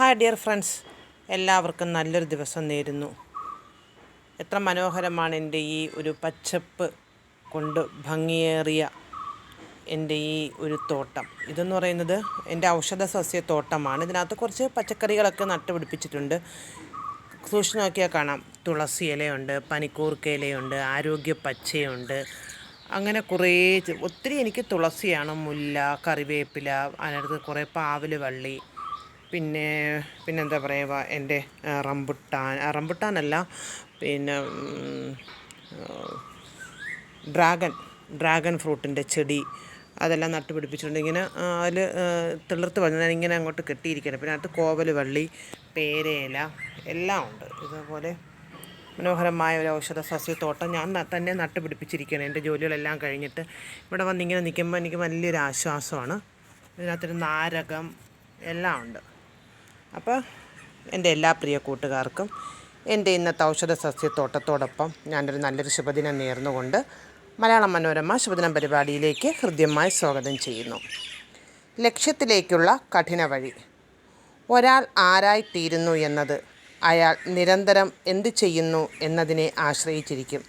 Hi dear friends എല്ലാവർക്കും നല്ലൊരു ദിവസം നേരുന്നു. എത്ര മനോഹരമാണ് എന്റെ ഈ ഒരു പച്ചപ്പ് കൊണ്ട് ഭംഗിയേറിയ എന്റെ ഈ ഒരു തോട്ടം. ഇതെന്ന് പറയുന്നത് എന്റെ ഔഷധ സസ്യ തോട്ടമാണ്. ഇതിനകത്ത് കുറച്ച് പച്ചക്കറികളൊക്കെ നട്ടുപിടിപ്പിച്ചിട്ടുണ്ട്. സൂക്ഷിച്ച് നോക്കിയാൽ കാണാം. തുളസി ഇലയുണ്ട് പനിക്കൂർക്ക ഇലയുണ്ട് ആരോഗ്യ പച്ചയുണ്ട്. അങ്ങനെ കുറേ ഒത്തിരി എനിക്ക് തുളസിയാണ് മുല്ല കറിവേപ്പില അതിനടുത്ത് കുറേ പാവൽ വള്ളി പിന്നെ പിന്നെന്താ പറയുക എന്റെ റംബുട്ടാൻ റംബുട്ടാനല്ല പിന്നെ ഡ്രാഗൺ ഡ്രാഗൺ ഫ്രൂട്ടിന്റെ ചെടി അതെല്ലാം നട്ടുപിടിപ്പിച്ചിട്ടുണ്ട് ഇങ്ങനെ അതിൽ തിളർത്ത് വന്ന് ഇങ്ങനെ അങ്ങോട്ട് കെട്ടിയിരിക്കണം പിന്നെ അത് കോവൽ വള്ളി പേരയില എല്ലാം ഉണ്ട്. ഇതുപോലെ മനോഹരമായ ഒരു ഔഷധ സസ്യത്തോട്ടം ഞാൻ തന്നെ നട്ടുപിടിപ്പിച്ചിരിക്കുകയാണ് എന്റെ ജോലികളെല്ലാം കഴിഞ്ഞിട്ട് ഇവിടെ വന്നിങ്ങനെ നിൽക്കുമ്പോൾ എനിക്ക് വലിയൊരു ആശ്വാസമാണ്. ഇതിനകത്തൊരു നാരകം എല്ലാം ഉണ്ട്. അപ്പോൾ എന്റെ എല്ലാ പ്രിയ കൂട്ടുകാർക്കും എന്റെ ഇന്നത്തെ ഔഷധ സസ്യത്തോട്ടത്തോടൊപ്പം ഞാനൊരു നല്ലൊരു ശുഭദിനം നേർന്നുകൊണ്ട് മലയാള മനോരമ ശുഭദിനം പരിപാടിയിലേക്ക് ഹൃദ്യമായി സ്വാഗതം ചെയ്യുന്നു. ലക്ഷ്യത്തിലേക്കുള്ള കഠിന വഴി. ഒരാൾ ആരായിത്തീരുന്നു എന്നത് അയാൾ നിരന്തരം എന്ത് ചെയ്യുന്നു എന്നതിനെ ആശ്രയിച്ചിരിക്കും.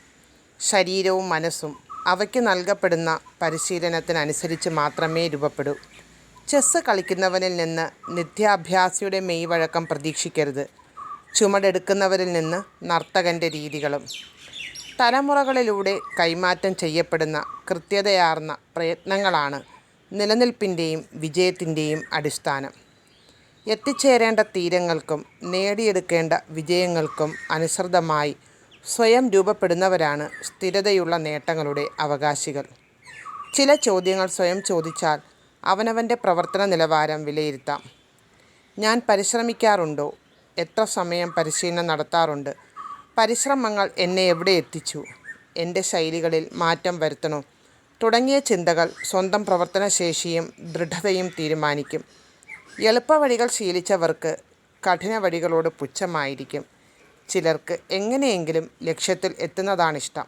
ശരീരവും മനസ്സും അവയ്ക്ക് നൽകപ്പെടുന്ന പരിശീലനത്തിനനുസരിച്ച് മാത്രമേ രൂപപ്പെടൂ. ചെസ്സ് കളിക്കുന്നവനിൽ നിന്ന് നിത്യാഭ്യാസിയുടെ മെയ്വഴക്കം പ്രതീക്ഷിക്കരുത്. ചുമടെടുക്കുന്നവരിൽ നിന്ന് നർത്തകന്റെ രീതികളും. തലമുറകളിലൂടെ കൈമാറ്റം ചെയ്യപ്പെടുന്ന കൃത്യതയാർന്ന പ്രയത്നങ്ങളാണ് നിലനിൽപ്പിന്റെയും വിജയത്തിന്റെയും അടിസ്ഥാനം. എത്തിച്ചേരേണ്ട തീരങ്ങൾക്കും നേടിയെടുക്കേണ്ട വിജയങ്ങൾക്കും അനുസൃതമായി സ്വയം രൂപപ്പെടുന്നവരാണ് സ്ഥിരതയുള്ള നേട്ടങ്ങളുടെ അവകാശികൾ. ചില ചോദ്യങ്ങൾ സ്വയം ചോദിച്ചാൽ അവനവന്റെ പ്രവർത്തന നിലവാരം വിലയിരുത്താം. ഞാൻ പരിശ്രമിക്കാറുണ്ടോ? എത്ര സമയം പരിശീലനം നടത്താറുണ്ട്? പരിശ്രമങ്ങൾ എന്നെ എവിടെ എത്തിച്ചു? എന്റെ ശൈലികളിൽ മാറ്റം വരുത്തണോ? തുടങ്ങിയ ചിന്തകൾ സ്വന്തം പ്രവർത്തനശേഷിയും ദൃഢതയും തീരുമാനിക്കും. എളുപ്പവഴികൾ ശീലിച്ചവർക്ക് കഠിന വഴികളോട് പുച്ഛമായിരിക്കും. ചിലർക്ക് എങ്ങനെയെങ്കിലും ലക്ഷ്യത്തിൽ എത്തുന്നതാണിഷ്ടം.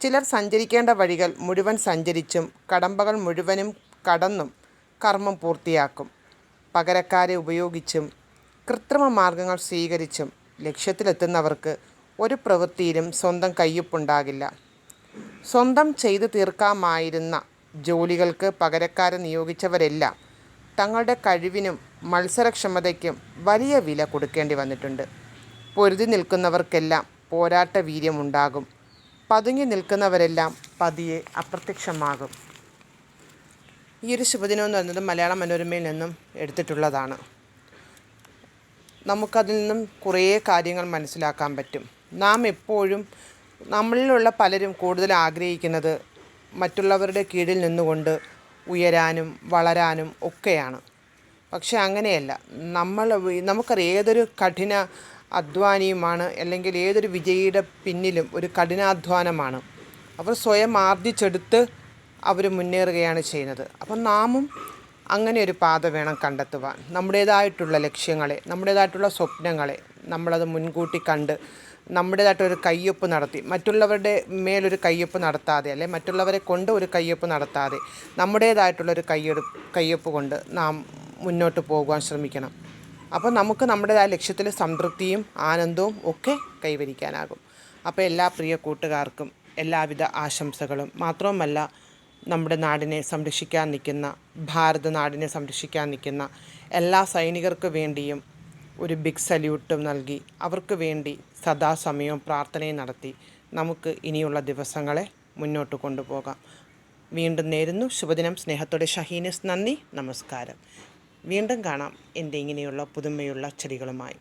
ചിലർ സഞ്ചരിക്കേണ്ട വഴികൾ മുഴുവൻ സഞ്ചരിച്ചും കടമ്പകൾ മുഴുവനും കടന്നും കർമ്മം പൂർത്തിയാക്കും. പകരക്കാരെ ഉപയോഗിച്ചും കൃത്രിമ മാർഗങ്ങൾ സ്വീകരിച്ചും ലക്ഷ്യത്തിലെത്തുന്നവർക്ക് ഒരു പ്രവൃത്തിയിലും സ്വന്തം കയ്യൊപ്പുണ്ടാകില്ല. സ്വന്തം ചെയ്തു തീർക്കാമായിരുന്ന ജോലികൾക്ക് പകരക്കാരെ നിയോഗിച്ചവരെല്ലാം തങ്ങളുടെ കഴിവിനും മത്സരക്ഷമതയ്ക്കും വലിയ വില കൊടുക്കേണ്ടി വന്നിട്ടുണ്ട്. പൊരുതി നിൽക്കുന്നവർക്കെല്ലാം പോരാട്ട വീര്യമുണ്ടാകും. പതുങ്ങി നിൽക്കുന്നവരെല്ലാം പതിയെ അപ്രത്യക്ഷമാകും. ഈ ഒരു ശുഭദിനം എന്ന് പറയുന്നത് മലയാള മനോരമയിൽ നിന്നും എടുത്തിട്ടുള്ളതാണ്. നമുക്കതിൽ നിന്നും കുറേ കാര്യങ്ങൾ മനസ്സിലാക്കാൻ പറ്റും. നാം എപ്പോഴും നമ്മളിലുള്ള പലരും കൂടുതൽ ആഗ്രഹിക്കുന്നത് മറ്റുള്ളവരുടെ കീഴിൽ നിന്നുകൊണ്ട് ഉയരാനും വളരാനും ഒക്കെയാണ്. പക്ഷെ അങ്ങനെയല്ല. നമ്മൾ നമുക്കറിയാം ഏതൊരു കഠിന അധ്വാനിയുമാണ് അല്ലെങ്കിൽ ഏതൊരു വിജയിയുടെ പിന്നിലും ഒരു കഠിനാധ്വാനമാണ്. അവർ സ്വയം ആർജിച്ചെടുത്ത് അവർ മുന്നേറുകയാണ് ചെയ്യുന്നത്. അപ്പം നാമും അങ്ങനെ ഒരു പാത വേണം കണ്ടെത്തുവാൻ. നമ്മുടേതായിട്ടുള്ള ലക്ഷ്യങ്ങളെ നമ്മുടേതായിട്ടുള്ള സ്വപ്നങ്ങളെ നമ്മളത് മുൻകൂട്ടി കണ്ട് നമ്മുടേതായിട്ടൊരു കയ്യൊപ്പ് നടത്തി മറ്റുള്ളവരുടെ മേലൊരു കയ്യൊപ്പ് നടത്താതെ അല്ലെ മറ്റുള്ളവരെ കൊണ്ട് ഒരു കയ്യൊപ്പ് നടത്താതെ നമ്മുടേതായിട്ടുള്ളൊരു കയ്യെടു കയ്യൊപ്പ് കൊണ്ട് നാം മുന്നോട്ട് പോകുവാൻ ശ്രമിക്കണം. അപ്പോൾ നമുക്ക് നമ്മുടേതായ ലക്ഷ്യത്തിൽ സംതൃപ്തിയും ആനന്ദവും ഒക്കെ കൈവരിക്കാനാകും. അപ്പോൾ എല്ലാ പ്രിയ കൂട്ടുകാർക്കും എല്ലാവിധ ആശംസകളും. മാത്രവുമല്ല നമ്മുടെ നാടിനെ സംരക്ഷിക്കാൻ നിൽക്കുന്ന ഭാരത നാടിനെ സംരക്ഷിക്കാൻ നിൽക്കുന്ന എല്ലാ സൈനികർക്ക് വേണ്ടിയും ഒരു ബിഗ് സല്യൂട്ടും നൽകി. അവർക്ക് വേണ്ടി സദാസമയവും പ്രാർത്ഥനയും നടത്തി. നമുക്ക് ഇനിയുള്ള ദിവസങ്ങളെ മുന്നോട്ട് കൊണ്ടുപോകാം. വീണ്ടും നേരുന്നു. ശുഭദിനം. സ്നേഹത്തോടെ ഷഹീനസ് നന്ദി. നമസ്കാരം. വീണ്ടും കാണാം. എന്റെ ഇങ്ങനെയുള്ള പുതുമയുള്ള ചെടികളുമായി.